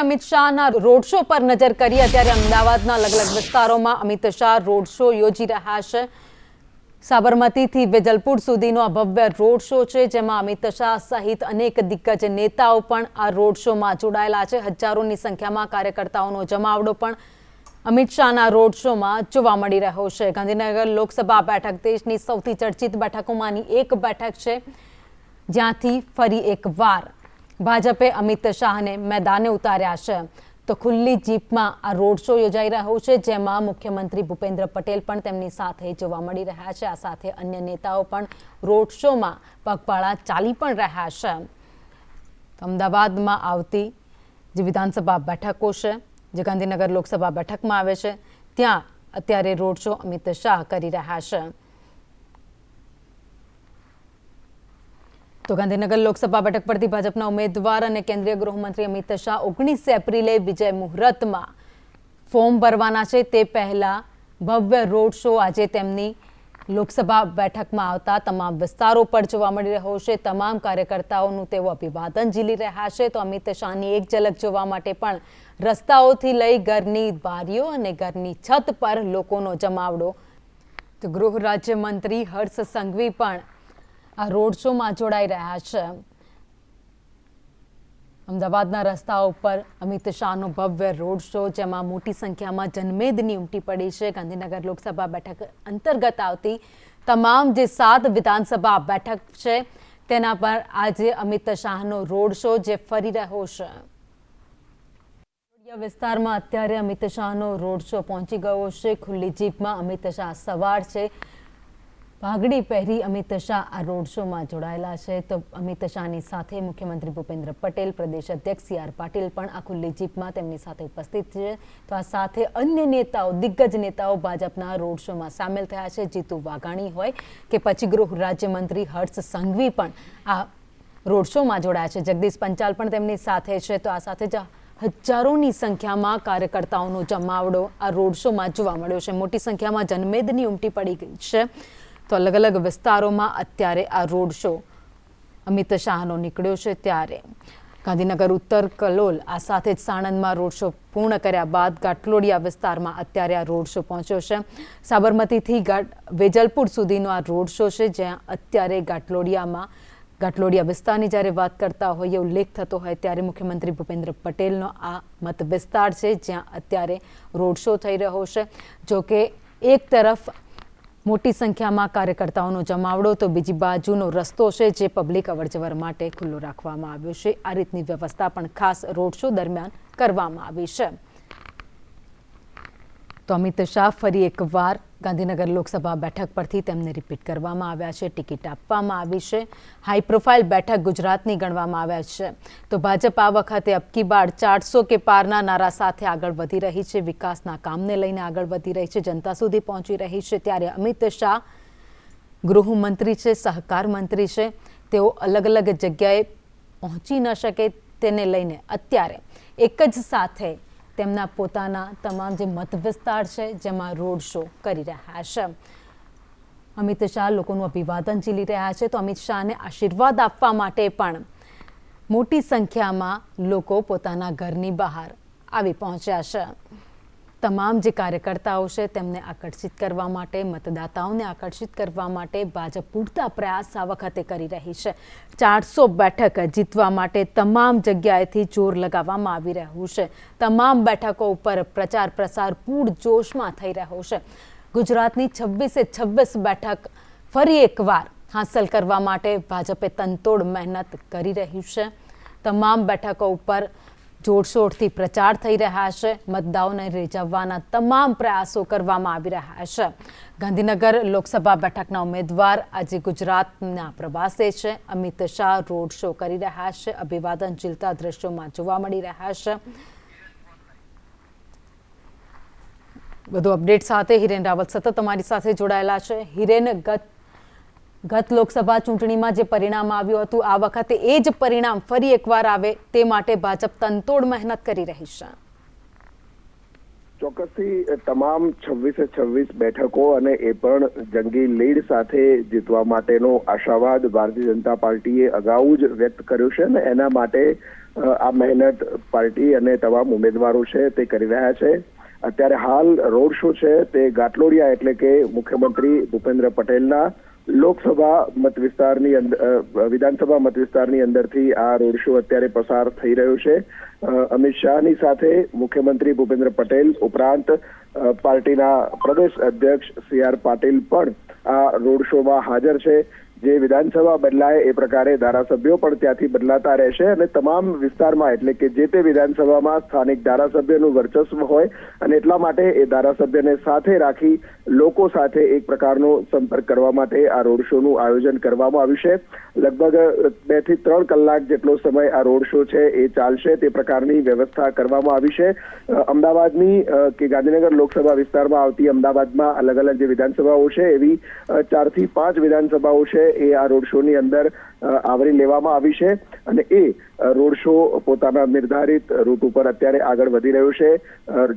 અમિત શાહના road show પર નજર કરીએ અત્યારે અમદાવાદના અલગ અલગ વિસ્તારોમાં અમિત શાહ રોડ શો યોજી રહ્યા છે. સાબરમતીથી વેજલપુર સુધીનો આ ભવ્ય રોડ શો છે, જેમાં અમિત શાહ સહિત અનેક દિગ્ગજ નેતાઓ પણ આ રોડ શોમાં જોડાયેલા છે. હજારોની સંખ્યામાં કાર્યકર્તાઓનો જમાવડો પણ અમિત શાહના રોડ શોમાં જોવા મળી રહ્યો છે. ગાંધીનગર લોકસભા બેઠક દેશની સૌથી ચર્ચિત બેઠકોમાંની એક બેઠક છે, જ્યાંથી ફરી એકવાર ભાજપે અમિત શાહને મેદાને ઉતાર્યા છે. તો ખુલ્લી જીપમાં આ રોડ શો યોજાઈ રહ્યો છે, જેમાં મુખ્યમંત્રી ભૂપેન્દ્ર પટેલ પણ તેમની સાથે જોવા મળી રહ્યા છે. આ સાથે અન્ય નેતાઓ પણ રોડ શોમાં પગપાળા ચાલી પણ રહ્યા છે. અમદાવાદમાં આવતી જે વિધાનસભા બેઠકો છે, જે ગાંધીનગર લોકસભા બેઠકમાં આવે છે, ત્યાં અત્યારે રોડ શો અમિત શાહ કરી રહ્યા છે. તો ગાંધીનગર લોકસભા બેઠક પરથી ભાજપના ઉમેદવાર અને કેન્દ્રીય ગૃહમંત્રી અમિત શાહ ઓગણીસ એપ્રિલે વિજય મુહૂર્તમાં ફોર્મ ભરવાના છે. તે પહેલા ભવ્ય રોડ શો આજે તેમની લોકસભા બેઠકમાં આવતા તમામ વિસ્તારો પર જોવા મળી રહ્યો છે. તમામ કાર્યકર્તાઓનું તેઓ અભિવાદન ઝીલી રહ્યા છે. તો અમિત શાહની એક ઝલક જોવા માટે પણ રસ્તાઓથી લઈ ઘરની બારીઓ અને ઘરની છત પર લોકોનો જમાવડો. તો ગૃહ રાજ્યમંત્રી હર્ષ સંઘવી પણ આ રોડ શોમાં જોડાઈ રહ્યા છે. અમદાવાદના રસ્તાઓ ઉપર અમિત શાહનો ભવ્ય રોડ શો, જેમાં મોટી સંખ્યામાં જનમેદની ઉમટી પડી છે. ગાંધીનગર લોકસભા બેઠક અંતર્ગત આવતી તમામ જે સાત વિધાનસભા બેઠક છે, તેના પર આજે અમિત શાહનો રોડ શો, જે ફરી રહ્યો છે. વિસ્તારમાં અત્યારે અમિત શાહનો રોડ શો પહોંચી ગયો છે. ખુલ્લી જીપમાં અમિત શાહ સવાર છે. પાઘડી પહેરી અમિત શાહ આ રોડ શોમાં જોડાયેલા છે. તો અમિત શાહની સાથે મુખ્યમંત્રી ભૂપેન્દ્ર પટેલ, પ્રદેશ અધ્યક્ષ સી આર પાટીલ પણ આ ખુલ્લી જીપમાં તેમની સાથે ઉપસ્થિત છે. તો આ સાથે અન્ય નેતાઓ, દિગ્ગજ નેતાઓ ભાજપના રોડ શોમાં સામેલ થયા છે. જીતુ વાઘાણી હોય કે પછી ગૃહ રાજ્યમંત્રી હર્ષ સંઘવી પણ આ રોડ શોમાં જોડાયા છે. જગદીશ પંચાલ પણ તેમની સાથે છે. તો આ સાથે જ હજારોની સંખ્યામાં કાર્યકર્તાઓનો જમાવડો આ રોડ શોમાં જોવા મળ્યો છે. મોટી સંખ્યામાં જનમેદની ઉમટી પડી છે. તો અલગ અલગ વિસ્તારોમાં અત્યારે આ રોડ શો અમિત શાહનો નીકળ્યો છે ત્યારે. ગાંધીનગર, ઉત્તર, કલોલ આ સાથે જ સાણંદમાં રોડ શો પૂર્ણ કર્યા બાદ ગાટલોડિયા વિસ્તારમાં અત્યારે આ રોડ શો પહોંચ્યો છે. સાબરમતીથી ગાટ, વેજલપુર સુધીનો આ રોડ શો છે, જ્યાં અત્યારે ગાટલોડિયામાં ગાટલોડિયા વિસ્તારની જ્યારે વાત કરતા હોઈએ, ઉલ્લેખ થતો હોય ત્યારે મુખ્યમંત્રી ભૂપેન્દ્ર પટેલનો આ મત વિસ્તાર છે, જ્યાં અત્યારે રોડ શો થઈ રહ્યો છે. જોકે એક તરફ મોટી સંખ્યામાં કાર્યકર્તાઓનો જમાવડો, તો બીજી બાજુનો રસ્તો છે જે પબ્લિક અવરજવર માટે ખુલ્લો રાખવામાં આવ્યો છે. આ રીતની વ્યવસ્થા પણ ખાસ રોડ શો દરમિયાન કરવામાં આવી છે. તો અમિત શાહ ફરી એકવાર ગાંધીનગર લોકસભા બેઠક પરથી તેમને રિપીટ કરવામાં આવ્યા છે, ટિકિટ આપવામાં આવી છે, હાઈ પ્રોફાઇલ બેઠક ગુજરાતની ગણવામાં આવ્યા છે. તો ભાજપ આ વખતે અબકી બાર ચારસો કે પારના નારા સાથે આગળ વધી રહી છે, વિકાસના કામને લઈને આગળ વધી રહી છે, જનતા સુધી પહોંચી રહી છે, ત્યારે અમિત શાહ ગૃહમંત્રી છે, સહકાર મંત્રી છે, તેઓ અલગ અલગ જગ્યાએ પહોંચી ન શકે તેને લઈને અત્યારે એક જ સાથે તેમના પોતાના તમામ જે મત વિસ્તાર છે, જેમાં રોડ શો કરી રહ્યા છે. અમિત શાહ લોકોનું અભિવાદન ઝીલી રહ્યા છે, તો અમિત શાહને આશીર્વાદ આપવા માટે પણ મોટી સંખ્યામાં લોકો પોતાના ઘરની બહાર આવી પહોંચ્યા છે. તમામ જે કાર્યકર્તાઓ છે તેમને આકર્ષિત કરવા માટે, મતદાતાઓને આકર્ષિત કરવા માટે ભાજપ પૂરતા પ્રયાસ આ વખતે કરી રહી છે. ચારસો બેઠક જીતવા માટે તમામ જગ્યાએથી જોર લગાવવામાં આવી રહ્યું છે. તમામ બેઠકો ઉપર પ્રચાર પ્રસાર પૂરજોશમાં થઈ રહ્યો છે. ગુજરાતની છવ્વીસે છવ્વીસ બેઠક ફરી એકવાર હાંસલ કરવા માટે ભાજપે તનતોડ મહેનત કરી રહ્યું છે. તમામ બેઠકો ઉપર જોરશોરથી પ્રચાર થઈ રહ્યા છે. મતદારોને રીઝવવાના તમામ પ્રયાસો કરવામાં આવી રહ્યા છે. ગાંધીનગર લોકસભા બેઠકના ઉમેદવાર આજે ગુજરાતના પ્રવાસે છે. અમિત શાહ રોડ શો કરી રહ્યા છે. અભિવાદન ઝીલતા દ્રશ્યોમાં જોવા મળી રહ્યા છે. વધુ અપડેટ સાથે હિરેન રાવત સતત તમારી સાથે જોડાયેલા છે. હિરેન, ગત ગત લોકસભા ચૂંટણીમાં જે પરિણામ આવ્યું હતું, આ વખતે એ જ પરિણામ ફરી એકવાર આવે તે માટે ભાજપ તનતોડ મહેનત કરી રહી છે. ચોક્કસથી તમામ છવ્વીસે છવ્વીસ બેઠકો અને એ પણ જંગી લીડ સાથે જીતવા માટેનો આશાવાદ ભારતીય જનતા પાર્ટીએ અગાઉ જ વ્યક્ત કર્યો છે અને એના માટે આ મહેનત પાર્ટી અને તમામ ઉમેદવારો છે તે કરી રહ્યા છે. અત્યારે હાલ રોડ શો છે તે ગાટલોડિયા એટલે કે મુખ્યમંત્રી ભૂપેન્દ્ર પટેલના લોકસભા મત વિસ્તારની અંદર વિધાનસભા મત વિસ્તારની અંદરથી આ રોડ શો અત્યારે પસાર થઈ રહ્યો છે. અમિત શાહની સાથે મુખ્યમંત્રી ભૂપેન્દ્ર પટેલ ઉપરાંત પાર્ટીના પ્રદેશ અધ્યક્ષ સી આર પાટીલ પણ આ રોડ શોમાં હાજર છે. જે વિધાનસભા બદલાય એ પ્રકારે ધારાસભ્યો પણ ત્યાંથી બદલાતા રહેશે અને તમામ વિસ્તારમાં એટલે કે જે તે વિધાનસભામાં સ્થાનિક ધારાસભ્યનું વર્ચસ્વ હોય અને એટલા માટે એ ધારાસભ્યને સાથે રાખી લોકો સાથે એક પ્રકારનો સંપર્ક કરવા માટે આ રોડ શોનું આયોજન કરવામાં આવ્યું છે. લગભગ બેથી ત્રણ કલાક જેટલો સમય આ રોડ શો છે એ ચાલશે તે પ્રકારની વ્યવસ્થા કરવામાં આવી છે. અમદાવાદની કે ગાંધીનગર લોકસભા વિસ્તારમાં આવતી અમદાવાદમાં અલગ અલગ જે વિધાનસભાઓ છે એવી ચારથી પાંચ વિધાનસભાઓ છે એ આ રોડ શોની અંદર આવરી લેવામાં આવી છે અને એ રોડ શો પોતાના નિર્ધારિત રૂટ ઉપર અત્યારે આગળ વધી રહ્યો છે.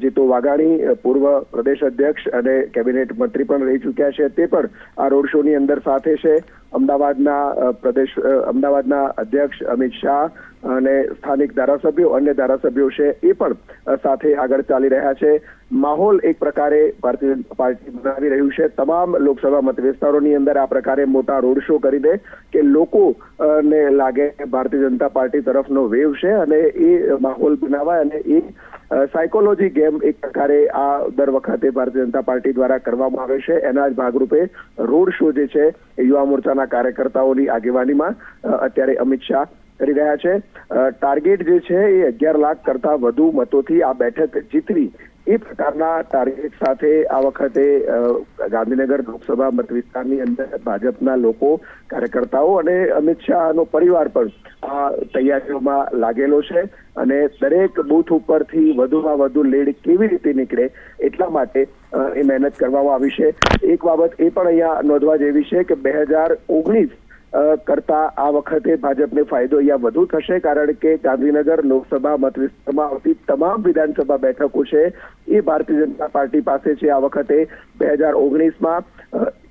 જીતુ વાઘાણી પૂર્વ પ્રદેશ અધ્યક્ષ અને કેબિનેટ મંત્રી પણ રહી ચૂક્યા છે. તે પણ આ રોડ શોની અંદર સાથે છે. અમદાવાદના પ્રદેશ અમદાવાદના અધ્યક્ષ અમિત શાહ અને સ્થાનિક ધારાસભ્યો અન્ય ધારાસભ્યો છે, એ પણ સાથે આગળ ચાલી રહ્યા છે. માહોલ એક પ્રકારે ભારતીય પાર્ટી બનાવી રહ્યું છે. તમામ લોકસભા મત વિસ્તારોની અંદર આ પ્રકારે મોટા રોડ શો કરી દે કે લોકો ને લાગે ભારતીય જનતા પાર્ટી તરફનો વેવ છે અને એ માહોલ બનાવાય અને એ સાયકોલોજી ગેમ એક પ્રકારે આ દર વખતે ભારતીય જનતા પાર્ટી દ્વારા કરવામાં આવે છે. એના જ ભાગરૂપે રોડ શો જે છે, યુવા મોરચાના કાર્યકર્તાઓની આગેવાનીમાં અત્યારે અમિત શાહ કરી રહ્યા છે. ટાર્ગેટ જે છે એ અગિયાર લાખ કરતા વધુ મતોથી આ બેઠક જીતવી એ પ્રકારના ટાર્ગેટ સાથે આ વખતે ગાંધીનગર લોકસભા મતવિસ્તારની અંદર ભાજપના લોકો, કાર્યકર્તાઓ અને અમિત શાહનો પરિવાર પણ આ તૈયારીઓમાં લાગેલો છે અને દરેક બૂથ ઉપરથી વધુમાં વધુ લીડ કેવી રીતે નીકળે એટલા માટે એ મહેનત કરવામાં આવી છે. એક બાબત એ પણ અહીંયા નોંધવા જેવી છે કે બે હજાર ઓગણીસ કરતા આ વખતે ભાજપને ફાયદો અહીંયા વધુ થશે, કારણ કે ગાંધીનગર લોકસભા મતવિસ્તારમાં આવતી તમામ વિધાનસભા બેઠકો છે એ ભારતીય જનતા પાર્ટી પાસે છે. આ વખતે બે હજાર ઓગણીસમાં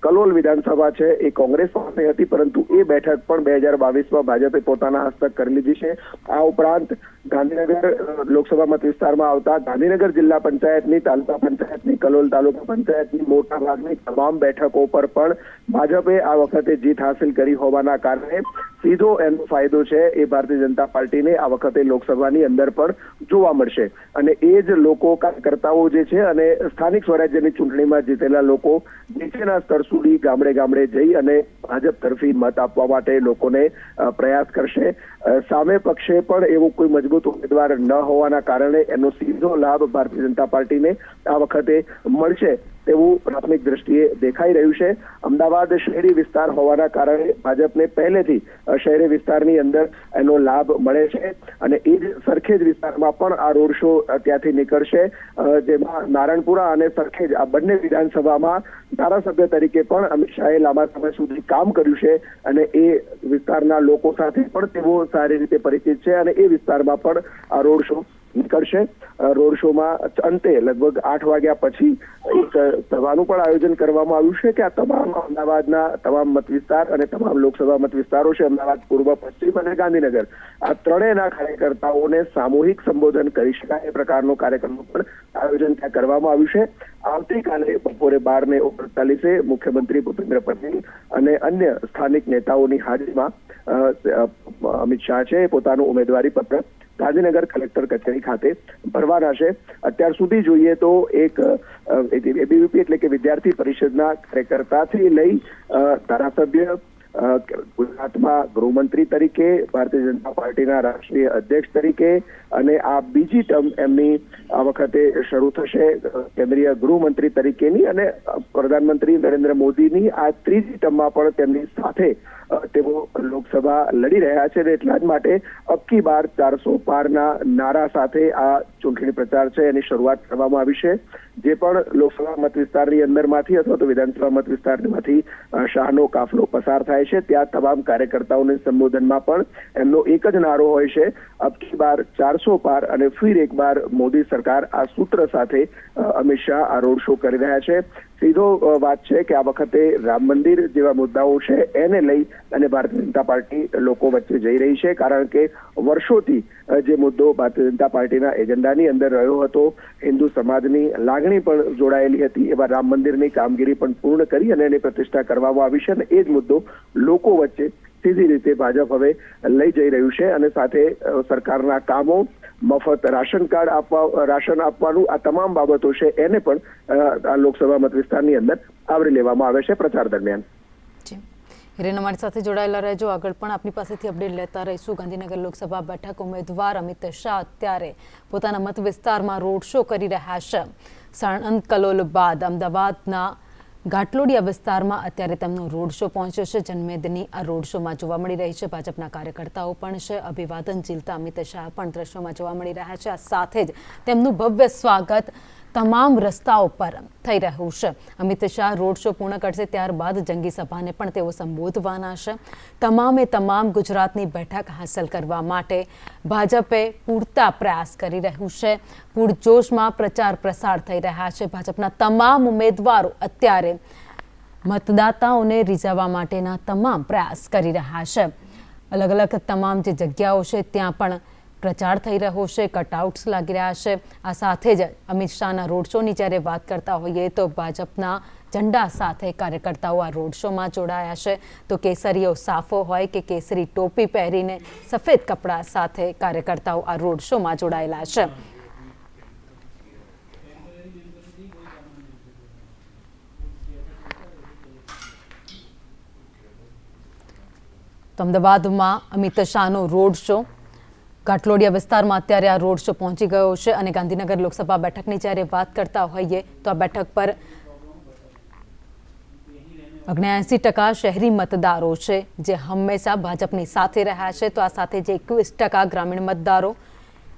કલોલ વિધાનસભા છે, એ કોંગ્રેસ પાસે હતી, પરંતુ એ બેઠક પણ બે હજાર બાવીસમાં ભાજપે પોતાના હસ્તક કરી લીધી છે. આ ઉપરાંત ગાંધીનગર લોકસભા મત વિસ્તારમાં આવતા ગાંધીનગર જિલ્લા પંચાયતની, તાલુકા પંચાયતની, કલોલ તાલુકા પંચાયતની, મોટા ભાગની તમામ બેઠકો પર પણ ભાજપે આ વખતે જીત હાંસિલ કરી હોવાના કારણે સીધો એનો ફાયદો છે એ ભારતીય જનતા પાર્ટીને આ વખતે લોકસભાની અંદર પણ જોવા મળશે. અને એ જ લોકો કાર્યકર્તાઓ જે છે અને સ્થાનિક સ્વરાજ્યની ચૂંટણીમાં જીતેલા લોકો નીચેના સ્તર સુધી ગામડે ગામડે જઈ અને ભાજપ તરફી મત આપવા માટે લોકોને પ્રયાસ કરશે. સામે પક્ષે પણ એવો કોઈ મજબૂત ઉમેદવાર ન હોવાના કારણે એનો સીધો લાભ ભારતીય જનતા પાર્ટીને આ વખતે મળશે. તેવું પ્રાથમિક દ્રષ્ટિએ દેખાઈ રહ્યું છે. અમદાવાદ શહેરી વિસ્તાર હોવાના કારણે ભાજપને પહેલેથી શહેરી વિસ્તારની અંદર એનો લાભ મળે છે અને એ જ સરખેજ વિસ્તારમાં પણ આ રોડ શો ત્યાંથી નીકળશે. જેમાં નારણપુરા અને સરખેજ આ બંને વિધાનસભામાં ધારાસભ્ય તરીકે પણ અમિત શાહે લાંબા સમય સુધી કામ કર્યું છે અને એ વિસ્તારના લોકો સાથે પણ તેઓ સારી રીતે પરિચિત છે અને એ વિસ્તારમાં પણ આ રોડ શો નીકળશે. રોડ શોમાં અંતે લગભગ આઠ વાગ્યા પછી એક સભાનું પણ આયોજન કરવામાં આવ્યું છે કે આ તમામ અમદાવાદના તમામ મત અને તમામ લોકસભા મત છે, અમદાવાદ, પૂર્વ, પશ્ચિમ અને ગાંધીનગર, આ ત્રણેયના કાર્યકર્તાઓને સામૂહિક સંબોધન કરી શકાય એ પ્રકારનો કાર્યક્રમનું પણ આયોજન ત્યાં કરવામાં આવ્યું છે. આવતીકાલે બપોરે બાર ને ઓગણચાલીસે મુખ્યમંત્રી ભૂપેન્દ્ર પટેલ અને અન્ય સ્થાનિક નેતાઓની હાજરીમાં અમિત શાહ છે પોતાનું ઉમેદવારી પત્ર ગાંધીનગર કલેક્ટર કચેરી ખાતે ભરવાના છે અત્યાર સુધી જોઈએ તો એક એબીવીપી એટલે કે વિદ્યાર્થી પરિષદના કાર્યકર્તાથી લઈ ધારાસભ્ય ગુજરાતમાં ગૃહમંત્રી તરીકે, ભારતીય જનતા પાર્ટીના રાષ્ટ્રીય અધ્યક્ષ તરીકે અને આ બીજી ટર્મ એમની આ વખતે શરૂ થશે કેન્દ્રીય ગૃહમંત્રી તરીકેની અને પ્રધાનમંત્રી નરેન્દ્ર મોદીની આ ત્રીજી ટર્મમાં પણ તેમની સાથે તેઓ લોકસભા લડી રહ્યા છે એટલા જ માટે અબકી બાર ચારસો પારના નારા સાથે આ ચૂંટણી પ્રચાર છે, એની શરૂઆત કરવામાં આવી છે. જે પણ લોકસભા મત વિસ્તારની અંદરમાંથી અથવા તો વિધાનસભા મત વિસ્તારમાંથી શાહનો કાફલો પસાર થાય છે. ત્યાં તમામ કાર્યકર્તાઓને સંબોધનમાં પણ એમનો એક જ નારો હોય છે, અબકી બાર ચારસો પાર અને ફિર એક બાર મોદી સરકાર આ સૂત્ર સાથે અમિત શાહ આ રોડ શો કરી રહ્યા છે. સીધો વાત છે કે આ વખતે રામ મંદિર જેવા મુદ્દાઓ છે એને લઈ અને ભારતીય જનતા પાર્ટી લોકો વચ્ચે જઈ રહી છે. કારણ કે વર્ષોથી જે મુદ્દો ભારતીય જનતા પાર્ટીના એજન્ડાની અંદર રહ્યો હતો, હિન્દુ સમાજની લાગણી પણ જોડાયેલી હતી, એવા રામ મંદિરની કામગીરી પણ પૂર્ણ કરી અને એની પ્રતિષ્ઠા કરવામાં આવી છે અને એ જ મુદ્દો લોકો વચ્ચે સીધી રીતે ભાજપ હવે લઈ જઈ રહ્યું છે અને સાથે સરકારના કામો મફત રાશન કાર્ડ આપવા, રાશન આપવાનું આ તમામ બાબતો છે, એને પણ આ લોકસભા મત વિસ્તારની અંદર આવરી લેવામાં આવે છે પ્રચાર દરમિયાન. હિરેન, અમારી સાથે જોડાયેલા રહેજો. આગળ પણ આપની પાસેથી અપડેટ લેતા રહીશું. ગાંધીનગર લોકસભા બેઠક ઉમેદવાર અમિત શાહ અત્યારે પોતાના મત વિસ્તારમાં રોડ શો કરી રહ્યા છે. સાણંદ કલોલ બાદ અમદાવાદના ઘાટલોડિયા વિસ્તારમાં અત્યારે તેમનો રોડ શો પહોંચ્યો છે. જનમેદની આ રોડ શોમાં જોવા મળી રહી છે. ભાજપના કાર્યકર્તાઓ પણ છે. અભિવાદન ઝીલતા અમિત શાહ પણ દ્રશ્યોમાં જોવા મળી રહ્યા છે. આ સાથે જ તેમનું ભવ્ય સ્વાગત તમામ રસ્તાઓ પર થઈ રહ્યું છે. અમિત શાહ રોડ શો પૂર્ણ કરશે ત્યારબાદ જંગી સભાને પણ તેઓ સંબોધવાના છે. તમામે તમામ ગુજરાતની બેઠક હાંસલ કરવા માટે ભાજપે પૂરતા પ્રયાસ કરી રહ્યું છે. પૂરજોશમાં પ્રચાર પ્રસાર થઈ રહ્યા છે. ભાજપના તમામ ઉમેદવારો અત્યારે મતદાતાઓને રીઝવવા માટેના તમામ પ્રયાસ કરી રહ્યા છે. અલગ અલગ તમામ જે જગ્યાઓ છે, ત્યાં પણ પ્રચાર થઈ રહ્યો છે કટઆઉટ્સ લાગી રહ્યા છે. આ સાથે જ અમિત શાહના રોડ શોની જ્યારે વાત કરતા હોઈએ તો ભાજપના ઝંડા સાથે કાર્યકર્તાઓ આ રોડ શોમાં જોડાયા છે. તો કેસરીઓ સાફો હોય કે કેસરી ટોપી પહેરીને સફેદ કપડાં સાથે કાર્યકર્તાઓ આ રોડ શોમાં જોડાયેલા છે. તો અમદાવાદમાં અમિત શાહનો રોડ શો ઘાટલોડિયા વિસ્તારમાં અત્યારે આ રોડ શો પહોંચી ગયો છે અને ગાંધીનગર લોકસભા બેઠકની જ્યારે વાત કરતા હોઈએ તો આ બેઠક પર ઓગણ્યાએંસી ટકા શહેરી મતદારો છે જે હંમેશા ભાજપની સાથે રહ્યા છે. તો આ સાથે જે એકવીસ ટકા ગ્રામીણ મતદારો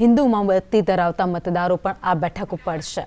હિન્દુ વતી ધરાવતા મતદારો પણ આ બેઠક ઉપર છે.